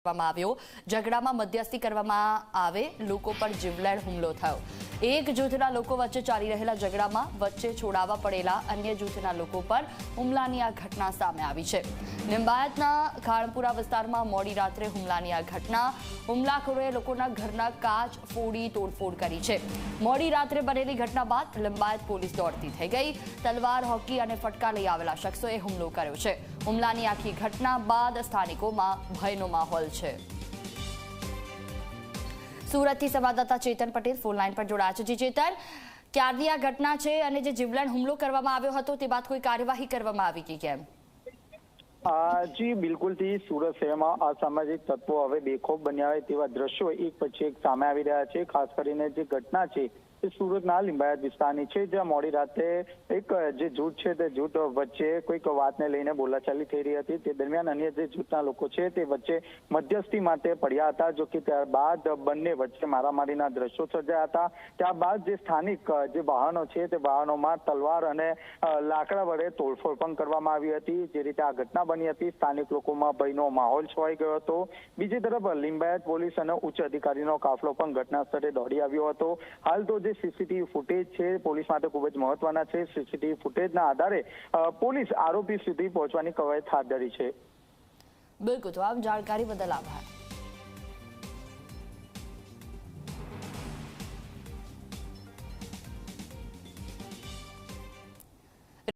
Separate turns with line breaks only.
કરવામાં આવ્યો. ઝઘડામાં મધ્યસ્થી કરવામાં આવે. લોકો પર જીવલેણ હુમલો થયો. એક જૂથના લોકો વચ્ચે ચાલી રહેલા ઝઘડામાં વચ્ચે છોડાવવા પડેલા અન્ય જૂથના લોકો પર હુમલાની આ ઘટના સામે આવી છે. લિંબાયતના ખાણપુરા વિસ્તારમાં મોડી રાત્રે હુમલાની આ ઘટના. હુમલાખોરોએ લોકોના ઘરના કાચ ફોડી તોડફોડ કરી છે. મોડી રાત્રે બનેલી ઘટના બાદ લિંબાયત પોલીસ દોડતી થઈ ગઈ. તલવાર, હોકી અને ફટકા લઈ આવેલા શખ્સોએ હુમલો કર્યો છે. હુમલાની આખી ઘટના બાદ સ્થાનિકોમાં ભયનો માહોલ છે. સુરતથી સંવાદદાતા ચેતન પટેલ ફોન લાઈન પર જોડાયા છે. જી ચેતન, ક્યારની આ ઘટના છે અને જે જીવલેણ હુમલો કરવામાં આવ્યો હતો તે બાદ કોઈ કાર્યવાહી કરવામાં આવી કે કેમ?
જી, બિલકુલથી સુરત શહેરમાં અસામાજિક તત્વો હવે બેખોફ બન્યા હોય તેવા દ્રશ્યો એક પછી એક સામે આવી રહ્યા છે. ખાસ કરીને જે ઘટના છે સુરતના લિંબાયત વિસ્તારની છે, જ્યાં મોડી રાતે એક જે જૂથ છે તે જૂથ વચ્ચે કોઈક વાતને લઈને બોલાચાલી થઈ રહી હતી. તે દરમિયાન અન્ય જે જૂથના લોકો છે તે વચ્ચે મધ્યસ્થી માટે પડ્યા હતા, જો કે ત્યારબાદ બંને વચ્ચે મારામારીના દ્રશ્યો સર્જાયા હતા. ત્યારબાદ જે સ્થાનિક જે વાહનો છે તે વાહનોમાં તલવાર અને લાકડા વડે તોડફોડ પણ કરવામાં આવી હતી. જે રીતે આ ઘટના બની હતી, સ્થાનિક લોકોમાં ભયનો માહોલ છવાઈ ગયો હતો. બીજી તરફ લિંબાયત પોલીસ અને ઉચ્ચ અધિકારીનો કાફલો પણ ઘટના સ્થળે દોડી આવ્યો હતો. હાલ તો જે સીસીટીવી ફૂટેજ છે, પોલીસ માટે ખૂબ જ મહત્વના છે. સીસીટીવી ફૂટેજના આધારે પોલીસ આરોપી સુધી પહોંચવાની કવાયત હાથ ધરી છે.
બિલકુલ, તો આપ જાણકારી બદલ આભાર.